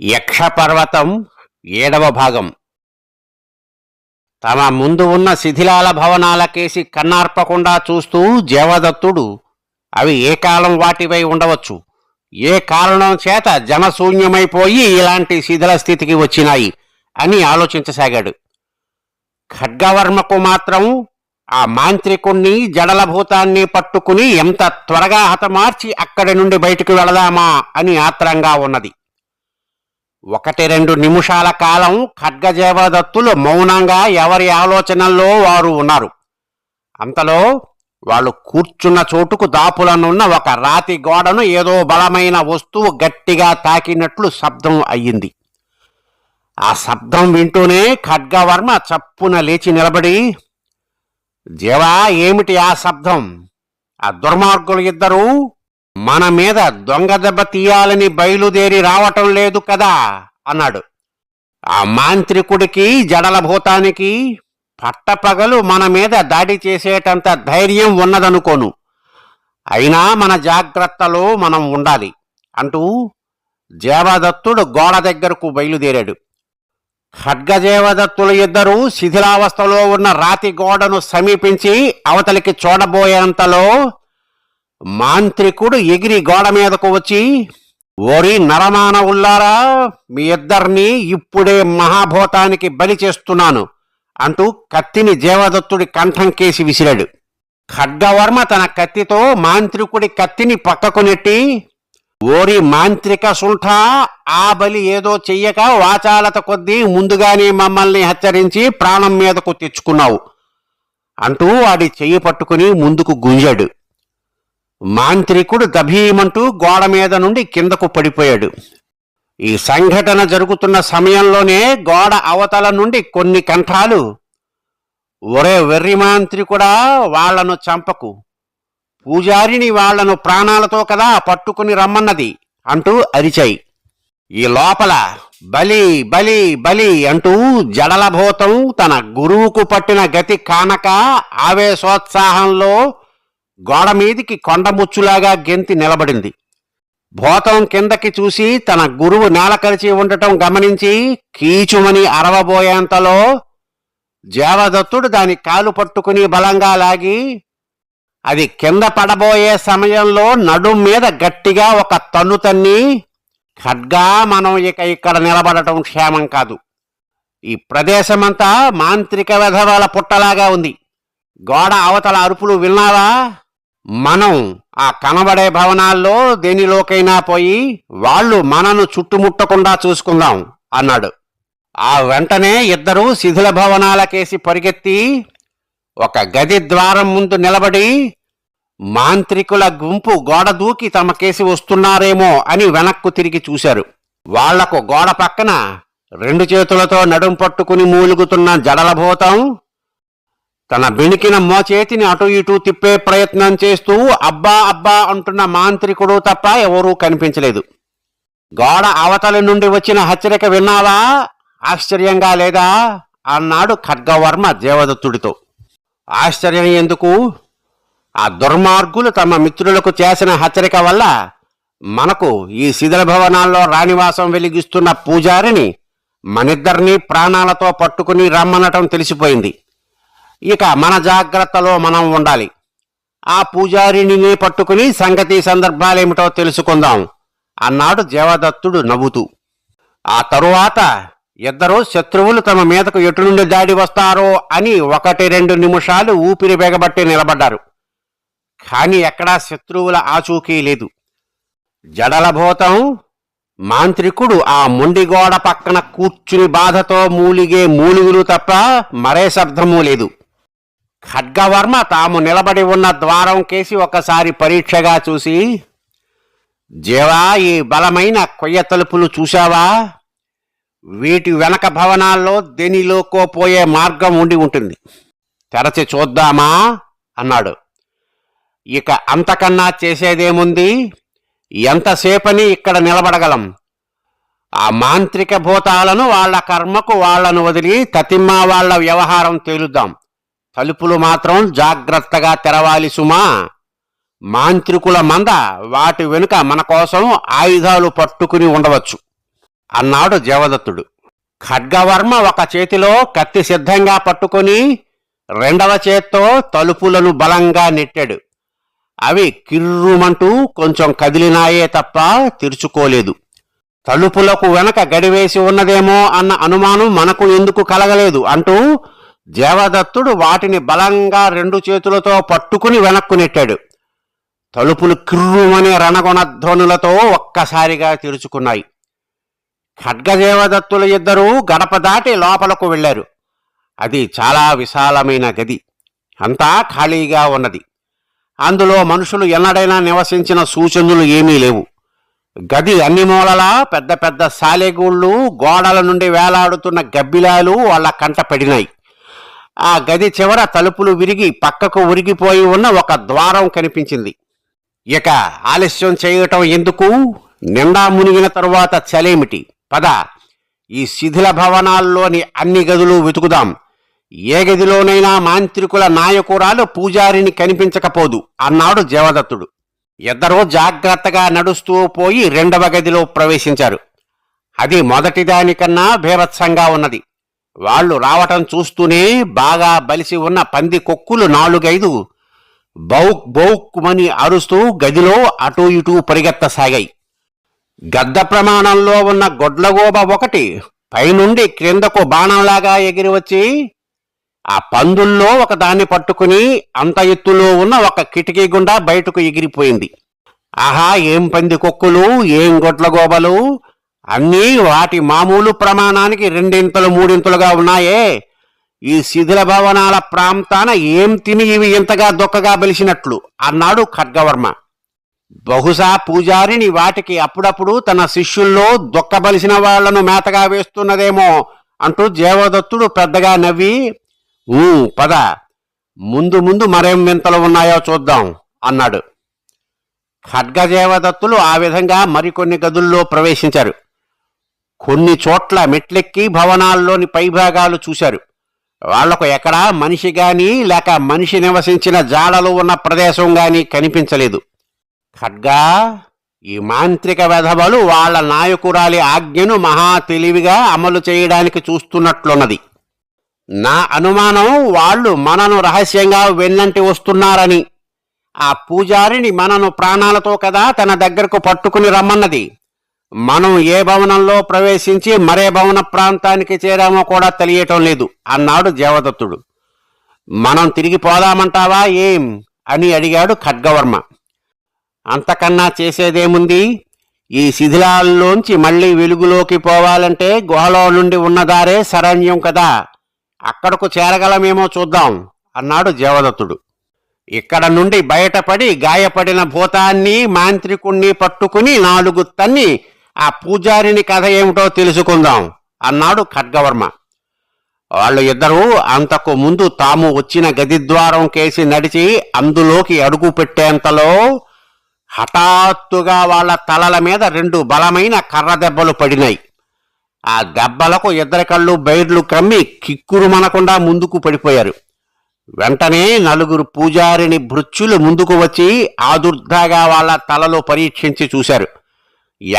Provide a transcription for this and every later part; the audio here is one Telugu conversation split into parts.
యక్షపర్వతం ఏడవ భాగం. తమ ముందు ఉన్న శిథిలాల భవనాలకేసి కన్నార్పకుండా చూస్తూ జేవదత్తుడు అవి ఏ కాలం వాటిపై ఉండవచ్చు? ఏ కారణం చేత జనశూన్యమైపోయి ఇలాంటి శిథిల స్థితికి వచ్చినాయి అని ఆలోచించసాగాడు. ఖడ్గవర్మకు మాత్రం ఆ మాంత్రికుణ్ణి జడలభూతాన్ని పట్టుకుని ఎంత త్వరగా హతమార్చి అక్కడి నుండి బయటకు వెళదామా అని ఆత్రంగా ఉన్నది. ఒకటి రెండు నిమిషాల కాలం ఖడ్గజేవదత్తులు మౌనంగా ఎవరి ఆలోచనల్లో వారు ఉన్నారు. అంతలో వాళ్ళు కూర్చున్న చోటుకు దాపులనున్న ఒక రాతి గోడను ఏదో బలమైన వస్తువు గట్టిగా తాకినట్లు శబ్దం అయ్యింది. ఆ శబ్దం వింటూనే ఖడ్గవర్మ చప్పున లేచి నిలబడి జీవా ఏమిటి ఆ శబ్దం? ఆ దుర్మార్గులు ఇద్దరూ మన మీద దొంగ దెబ్బ తీయాలని బయలుదేరి రావటం లేదు కదా అన్నాడు. ఆ మాంత్రికుడికి జడల భూతానికి పట్టపగలు మన మీద దాడి చేసేటంత ధైర్యం ఉన్నదనుకోను. అయినా మన జాగ్రత్తలో మనం ఉండాలి అంటూ జేవదత్తుడు గోడ దగ్గరకు బయలుదేరాడు. ఖడ్గజేవదత్తులు ఇద్దరూ శిథిలావస్థలో ఉన్న రాతి గోడను సమీపించి అవతలికి చూడబోయేంతలో మాంత్రికుడు ఎగిరి గోడ మీదకు వచ్చి ఓరి నరమానవుల్లారా మీ ఇద్దరిని ఇప్పుడే మహాభూతానికి బలి చేస్తున్నాను అంటూ కత్తిని జీవదత్తుడి కంఠం కేసి విసిరాడు. ఖడ్గవర్మ తన కత్తితో మాంత్రికుడి కత్తిని పక్కకు నెట్టి ఓరి మాంత్రిక సుంఠ ఆ బలి ఏదో చెయ్యక వాచాలత కొద్దీ ముందుగానే మమ్మల్ని హెచ్చరించి ప్రాణం మీదకు తెచ్చుకున్నావు అంటూ వాడి చెయ్యి పట్టుకుని ముందుకు గుంజాడు. మాంత్రికుడు దభీమంటూ గోడ మీద నుండి కిందకు పడిపోయాడు. ఈ సంఘటన జరుగుతున్న సమయంలోనే గోడ అవతల నుండి కొన్ని కంఠాలు ఒరే వెర్రి మాంత్రికుడా వాళ్ళను చంపకు. పూజారిని వాళ్ళను ప్రాణాలతో కదా పట్టుకుని రమ్మన్నది అంటూ అరిచాయి. ఈ లోపల బలి బలి బలి అంటూ జడలభూతం తన గురువుకు పట్టిన గతి కానక ఆవేశోత్సాహంలో గోడ మీదికి కొండముచ్చులాగా గెంతి నిలబడింది. భూతం కిందకి చూసి తన గురువు నేలకరిచి ఉండటం గమనించి కీచుమని అరవబోయేంతలో జేవదత్తుడు దాని కాలు పట్టుకుని బలంగా లాగి అది కింద పడబోయే సమయంలో నడుం మీద గట్టిగా ఒక తన్ను తన్ని ఖడ్గా మనం ఇక ఇక్కడ నిలబడటం క్షేమం కాదు. ఈ ప్రదేశమంతా మాంత్రిక వెధవాల పుట్టలాగా ఉంది. గోడ అవతల అరుపులు విన్నావా? మనం ఆ కనబడే భవనాల్లో దేనిలోకైనా పోయి వాళ్ళు మనను చుట్టుముట్టకుండా చూసుకుందాం అన్నాడు. ఆ వెంటనే ఇద్దరూ శిథిల భవనాలకేసి పరిగెత్తి ఒక గది ద్వారం ముందు నిలబడి మాంత్రికుల గుంపు గోడ దూకి తమ కేసి వస్తున్నారేమో అని వెనక్కు తిరిగి చూశారు. వాళ్ళకు గోడ పక్కన రెండు చేతులతో నడుం పట్టుకుని మూలుగుతున్న జడలభూతం తన బెణికిన మోచేతిని అటు ఇటు తిప్పే ప్రయత్నం చేస్తూ అబ్బా అబ్బా అంటున్న మాంత్రికుడు తప్ప ఎవరూ కనిపించలేదు. గోడ అవతలి నుండి వచ్చిన హెచ్చరిక విన్నావా? ఆశ్చర్యంగా లేదా? అన్నాడు ఖడ్గవర్మ దేవదత్తుడితో. ఆశ్చర్యం ఎందుకు? ఆ దుర్మార్గులు తమ మిత్రులకు చేసిన హెచ్చరిక వల్ల మనకు ఈ శిథిల భవనాల్లో రాణివాసం వెలిగిస్తున్న పూజారిని మనిద్దరినీ ప్రాణాలతో పట్టుకుని రమ్మనటం తెలిసిపోయింది. ఇక మన జాగ్రత్తలో మనం ఉండాలి. ఆ పూజారిని పట్టుకుని సంగతి సందర్భాలేమిటో తెలుసుకుందాం. అన్నాడు దేవదత్తుడు నవ్వుతూ. ఆ తరువాత ఇద్దరు శత్రువులు తమ మీదకు ఎటు నుండి దాడి వస్తారో అని ఒకటి రెండు నిమిషాలు ఊపిరి బెగబట్టి నిలబడ్డారు. కాని ఎక్కడా శత్రువుల ఆచూకీ లేదు. జడలభూతం మాంత్రికుడు ఆ మొండిగోడ పక్కన కూర్చుని బాధతో మూలిగే మూలుగులు తప్ప మరే శబ్దమూ లేదు. ఖడ్గవర్మ తాము నిలబడి ఉన్న ద్వారం కేసి ఒకసారి పరీక్షగా చూసి జీవా ఈ బలమైన కొయ్య తలుపులు చూశావా? వీటి వెనక భవనాల్లో దేనిలోకోపోయే మార్గం ఉండి ఉంటుంది. తెరచి చూద్దామా? అన్నాడు. ఇక అంతకన్నా చేసేదేముంది? ఎంతసేపని ఇక్కడ నిలబడగలం? ఆ మాంత్రిక భూతాలను వాళ్ళ కర్మకు వాళ్ళను వదిలి తతిమ్మ వాళ్ళ వ్యవహారం తేలుద్దాం. తలుపులు మాత్రం జాగ్రత్తగా తెరవాలి సుమా. మాంత్రికుల మంద వాటి వెనుక మన కోసం ఆయుధాలు పట్టుకుని ఉండవచ్చు. అన్నాడు జవదత్తుడు ఖడ్గవర్మ ఒక చేతిలో కత్తి సిద్ధంగా పట్టుకొని రెండవ చేత్తో తలుపులను బలంగా నెట్టాడు. అవి కిర్రుమంటూ కొంచెం కదిలినాయే తప్ప తెరుచుకోలేదు. తలుపులకు వెనక గడివేసి ఉన్నదేమో అన్న అనుమానం మనకు ఎందుకు కలగలేదు అంటూ దేవదత్తుడు వాటిని బలంగా రెండు చేతులతో పట్టుకుని వెనక్కు నెట్టాడు. తలుపులు కిర్రుమనే రణగుణ ధ్వనులతో ఒక్కసారిగా తెరుచుకున్నాయి. ఖడ్గదేవదత్తుల ఇద్దరూ గడప దాటి లోపలకు వెళ్ళారు అది చాలా విశాలమైన గది. అంతా ఖాళీగా ఉన్నది. అందులో మనుషులు ఎన్నడైనా నివసించిన సూచనలు ఏమీ లేవు. గది అన్ని మూలలా పెద్ద పెద్ద సాలెగూళ్ళు గోడల నుండి వేలాడుతున్న గబ్బిలాలు వాళ్ళ కంట పడినాయి. ఆ గది చివర తలుపులు విరిగి పక్కకు ఉరిగిపోయి ఉన్న ఒక ద్వారం కనిపించింది. ఇక ఆలస్యం చేయటం ఎందుకు? నిండా మునిగిన తరువాత చలేమిటి? పద ఈ శిథిల భవనాల్లోని అన్ని గదులు వెతుకుదాం. ఏ గదిలోనైనా మాంత్రికుల నాయకురాలు పూజారిని కనిపించకపోదు అన్నాడు జవదత్తుడు ఇద్దరూ జాగ్రత్తగా నడుస్తూ పోయి రెండవ గదిలో ప్రవేశించారు. అది మొదటి దానికన్నా భీభత్సంగా ఉన్నది. వాళ్ళు రావటం చూస్తూనే బాగా బలిసి ఉన్న పంది కొక్కులు నాలుగైదు బౌక్ బౌక్కుమని అరుస్తూ గదిలో అటూ ఇటూ పరిగెత్తసాగాయి. గద్ద ప్రమాణంలో ఉన్న గొడ్లగోబ ఒకటి పైనుండి క్రిందకు బాణంలాగా ఎగిరి వచ్చి ఆ పందుల్లో ఒకదాన్ని పట్టుకుని అంత ఎత్తులో ఉన్న ఒక కిటికీ గుండా బయటకు ఎగిరిపోయింది. ఆహా ఏం పంది కొక్కులు ఏం గొడ్లగోబలు? అన్నీ వాటి మామూలు ప్రమాణానికి రెండింతలు మూడింతలుగా ఉన్నాయే. ఈ శిథిల భవనాల ప్రాంతాన ఏం తిని ఇవి ఇంతగా దొక్కగా బలిసినట్లు అన్నాడు ఖడ్గవర్మ. బహుశా పూజారిని వాటికి అప్పుడప్పుడు తన శిష్యుల్లో దొక్కబలిసిన వాళ్ళను మేతగా వేస్తున్నదేమో అంటూ దేవదత్తుడు పెద్దగా నవ్వి పద. ముందు ముందు మరేం వింతలు ఉన్నాయో చూద్దాం అన్నాడు. ఖడ్గజేవదత్తులు ఆ విధంగా మరికొన్ని గదుల్లో ప్రవేశించారు. కొన్ని చోట్ల మెట్లెక్కి భవనాల్లోని పైభాగాలు చూశారు. వాళ్ళకు ఎక్కడా మనిషి గాని లేక మనిషి నివసించిన జాడలు ఉన్న ప్రదేశం గాని కనిపించలేదు. ఖడ్గా ఈ మాంత్రిక వెధవలు వాళ్ళ నాయకురాలి ఆజ్ఞను మహా తెలివిగా అమలు చేయడానికి చూస్తున్నట్లున్నది. నా అనుమానం వాళ్ళు మనను రహస్యంగా వెన్నంటి వస్తున్నారని. ఆ పూజారిని మనను ప్రాణాలతో కదా తన దగ్గరకు పట్టుకుని రమ్మన్నది. మనం ఏ భవనంలో ప్రవేశించి మరే భవన ప్రాంతానికి చేరామో కూడా తెలియటం లేదు. అన్నాడు దేవదత్తుడు. మనం తిరిగి పోదామంటావా ఏం? అని అడిగాడు ఖడ్గవర్మ. అంతకన్నా చేసేదేముంది? ఈ శిథిలాల్లోంచి మళ్ళీ వెలుగులోకి పోవాలంటే గుహలో నుండి ఉన్నదారే శరణ్యం కదా. అక్కడకు చేరగలమేమో చూద్దాం అన్నాడు దేవదత్తుడు. ఇక్కడ నుండి బయటపడి గాయపడిన భూతాన్ని మాంత్రికుణ్ణి పట్టుకుని నాలుగు తన్ని ఆ పూజారిని కథ ఏమిటో తెలుసుకుందాం. అన్నాడు ఖడ్గవర్మ. వాళ్ళు ఇద్దరూ అంతకు ముందు తాము వచ్చిన గది ద్వారం కేసి నడిచి అందులోకి అడుగు పెట్టేంతలో హఠాత్తుగా వాళ్ళ తలల మీద రెండు బలమైన కర్ర దెబ్బలు పడినాయి. ఆ దెబ్బలకు ఇద్దరి కళ్ళు బైర్లు కమ్మి కిక్కురు మనకుండా ముందుకు పడిపోయారు. వెంటనే నలుగురు పూజారిని భృత్యులు ముందుకు వచ్చి ఆదుర్దాగా వాళ్ళ తలలో పరీక్షించి చూశారు.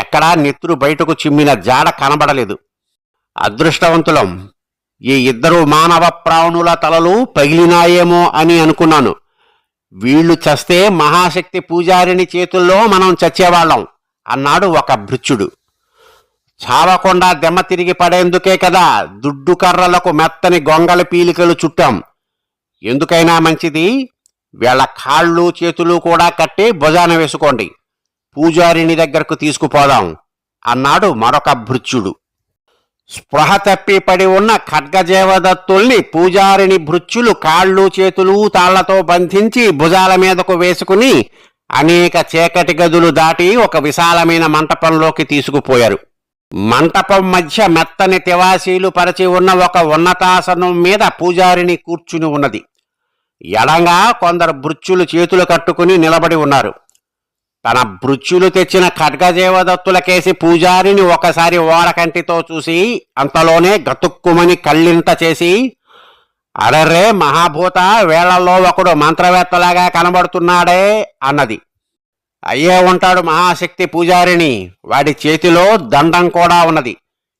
ఎక్కడా నెత్తురు బయటకు చిమ్మిన జాడ కనబడలేదు. అదృష్టవంతులం ఈ ఇద్దరు మానవ ప్రాణుల తలలు పగిలినాయేమో అని అనుకున్నాను. వీళ్ళు చస్తే మహాశక్తి పూజారిని చేతుల్లో మనం చచ్చేవాళ్ళం అన్నాడు ఒక భృత్యుడు చావకుండా దెమ్మ తిరిగి పడేందుకే కదా దుడ్డు కర్రలకు మెత్తని గొంగల పీలికలు చుట్టాం. ఎందుకైనా మంచిది వీళ్ళ కాళ్ళు చేతులు కూడా కట్టి భుజాన వేసుకోండి. పూజారిని దగ్గరకు తీసుకుపోదాం. అన్నాడు మరొక భృత్యుడు. స్పృహ తప్పి పడి ఉన్న ఖడ్గజేవదత్తుల్ని పూజారిని భృత్యులు కాళ్ళు చేతులు తాళ్ళతో బంధించి భుజాల మీదకు వేసుకుని అనేక చీకటి గదులు దాటి ఒక విశాలమైన మంటపంలోకి తీసుకుపోయారు. మంటపం మధ్య మెత్తని తివాసీలు పరిచి ఉన్న ఒక ఉన్నతాసనం మీద పూజారిని కూర్చుని ఉన్నది. ఎడంగా కొందరు భృత్యులు చేతులు కట్టుకుని నిలబడి ఉన్నారు. తన భృత్యులు తెచ్చిన ఖడ్గజేవదత్తులకేసి పూజారిని ఒకసారి ఓడకంటితో చూసి అంతలోనే గతుక్కుమని కళ్ళింత చేసి అడర్రే మహాభూత వేళల్లో ఒకడు మంత్రవేత్తలాగా కనబడుతున్నాడే అన్నది. అయ్యే ఉంటాడు మహాశక్తి పూజారిని వాడి చేతిలో దండం కూడా ఉన్నది.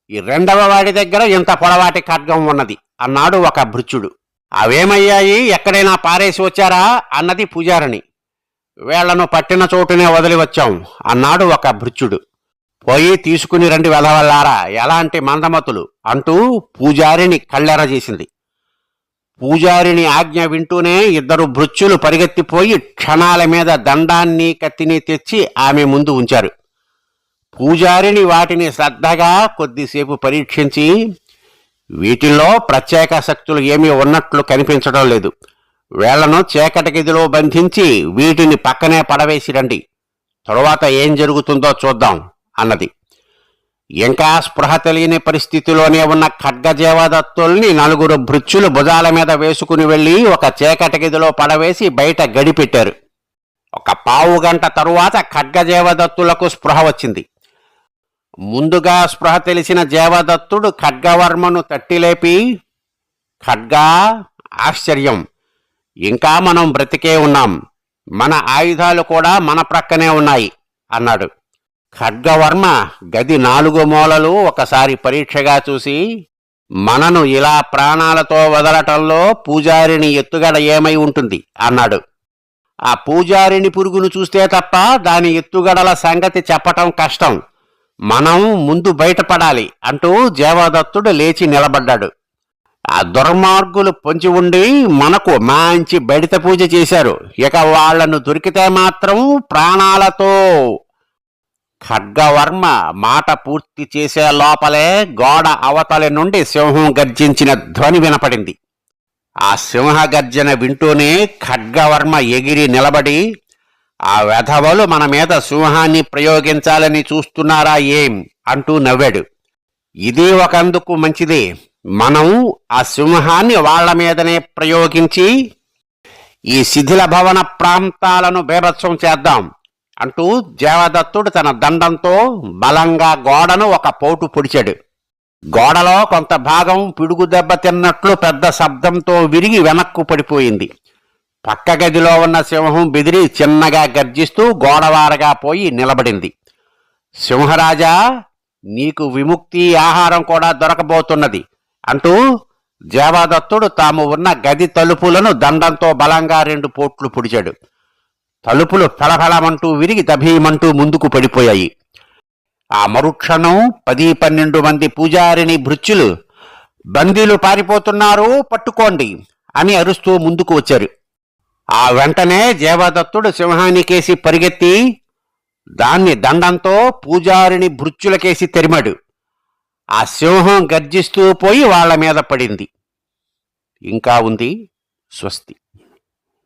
ఈ రెండవ వాడి దగ్గర ఇంత పొడవాటి ఖడ్గం ఉన్నది అన్నాడు ఒక భృత్యుడు అవేమయ్యాయి? ఎక్కడైనా పారేసి వచ్చారా? అన్నది పూజారిని. వేళ్ళను పట్టిన చోటునే వదిలి వచ్చాం. అన్నాడు ఒక భృత్యుడు. పోయి తీసుకుని రండి వెధవల్లారా ఎలాంటి మందమతులు? అంటూ పూజారిని కళ్ళెర చేసింది. పూజారిని ఆజ్ఞ వింటూనే ఇద్దరు భృత్యులు పరిగెత్తిపోయి క్షణాల మీద దండాన్ని కత్తిని తెచ్చి ఆమె ముందు ఉంచారు. పూజారిని వాటిని శ్రద్ధగా కొద్దిసేపు పరీక్షించి వీటిల్లో ప్రత్యేక శక్తులు ఏమీ ఉన్నట్లు కనిపించడం లేదు. వేళ్ళను చీకటి గదిలో బంధించి వీటిని పక్కనే పడవేసి రండి తరువాత ఏం జరుగుతుందో చూద్దాం అన్నది. ఇంకా స్పృహ తెలియని పరిస్థితిలోనే ఉన్న ఖడ్గజేవదత్తుల్ని నలుగురు భృత్యులు భుజాల మీద వేసుకుని వెళ్ళి ఒక చీకటి గదిలో పడవేసి బయట గడిపెట్టారు. ఒక పావు గంట తరువాత ఖడ్గజేవదత్తులకు స్పృహ వచ్చింది. ముందుగా స్పృహ తెలిసిన జేవదత్తుడు ఖడ్గవర్మను తట్టిలేపి ఖడ్గా ఆశ్చర్యం! ఇంకా మనం బ్రతికే ఉన్నాం. మన ఆయుధాలు కూడా మన ప్రక్కనే ఉన్నాయి అన్నాడు. ఖడ్గవర్మ గది నాలుగు మూలలు ఒకసారి పరీక్షగా చూసి మనను ఇలా ప్రాణాలతో వదలటంలో పూజారిని ఎత్తుగడ ఏమై ఉంటుంది అన్నాడు. ఆ పూజారిని పురుగును చూస్తే తప్ప దాని ఎత్తుగడల సంగతి చెప్పటం కష్టం. మనం ముందు బయటపడాలి అంటూ దేవదత్తుడు లేచి నిలబడ్డాడు. ఆ దుర్మార్గులు పొంచి ఉండి మనకు మంచి బడిత పూజ చేశారు. ఇక వాళ్ళను దొరికితే మాత్రం ప్రాణాలతో ఖడ్గవర్మ మాట పూర్తి చేసే లోపలే గోడ అవతలి నుండి సింహం గర్జించిన ధ్వని వినపడింది. ఆ సింహ గర్జన వింటూనే ఖడ్గవర్మ ఎగిరి నిలబడి ఆ వెధవలు మన మీద సింహాన్ని ప్రయోగించాలని చూస్తున్నారా ఏం? అంటూ నవ్వాడు. ఇది ఒకందుకు మంచిదే. మనం ఆ సింహాన్ని వాళ్ళ మీదనే ప్రయోగించి ఈ శిథిల భవన ప్రాంతాలను బేభత్సం చేద్దాం అంటూ దేవదత్తుడు తన దండంతో బలంగా గోడను ఒక పోటు పొడిచాడు. గోడలో కొంత భాగం పిడుగు దెబ్బ తిన్నట్లు పెద్ద శబ్దంతో విరిగి వెనక్కు పడిపోయింది. పక్క గదిలో ఉన్న సింహం బెదిరి చిన్నగా గర్జిస్తూ గోడవారగా పోయి నిలబడింది. సింహరాజా నీకు విముక్తి ఆహారం కూడా దొరకబోతున్నది. అంటూ దేవదత్తుడు తాము ఉన్న గది తలుపులను దండంతో బలంగా రెండు పోట్లు పొడిచాడు. తలుపులు ఫలఫలమంటూ విరిగి దభీమంటూ ముందుకు పడిపోయాయి. ఆ మరుక్షణం పది పన్నెండు మంది పూజారిని భృత్యులు బందీలు పారిపోతున్నారు పట్టుకోండి అని అరుస్తూ ముందుకు వచ్చారు. ఆ వెంటనే దేవదత్తుడు సింహానికేసి పరిగెత్తి దాన్ని దండంతో పూజారిని భృత్యులకేసి తెరిమాడు. ఆ సింహం గర్జిస్తూ పోయి వాళ్ళ మీద పడింది. ఇంకా ఉంది స్వస్తి.